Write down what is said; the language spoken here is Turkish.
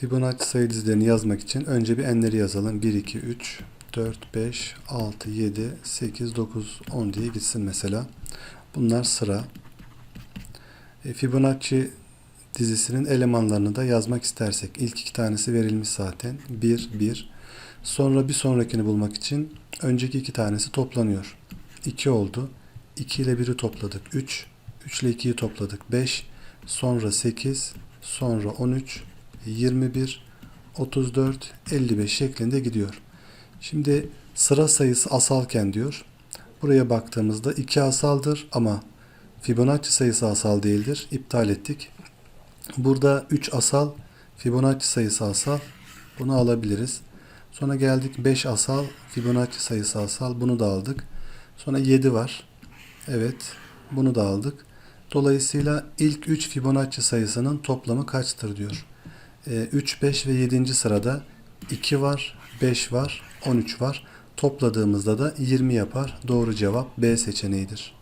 Fibonacci sayı dizilerini yazmak için önce bir enleri yazalım. 1, 2, 3, 4, 5, 6, 7, 8, 9, 10 diye gitsin mesela. Bunlar sıra. E, Fibonacci dizisinin elemanlarını da yazmak istersek ilk iki tanesi verilmiş zaten. 1, 1. Sonra bir sonrakini bulmak için önceki iki tanesi toplanıyor. 2 oldu. 2 ile 1'i topladık. 3. 3 ile 2'yi topladık. 5. Sonra 8. Sonra 13. 21. 34. 55 şeklinde gidiyor. Şimdi sıra sayısı asalken diyor. Buraya baktığımızda 2 asaldır ama Fibonacci sayısı asal değildir. İptal ettik. Burada 3 asal, Fibonacci sayısı asal. Bunu alabiliriz. Sonra geldik 5 asal, Fibonacci sayısı asal. Bunu da aldık. Sonra 7 var. Evet. Bunu da aldık. Dolayısıyla ilk 3 Fibonacci sayısının toplamı kaçtır diyor. Ee, 3, 5 ve 7. sırada 2 var, 5 var, 13 var. Topladığımızda da 20 yapar. Doğru cevap B seçeneğidir.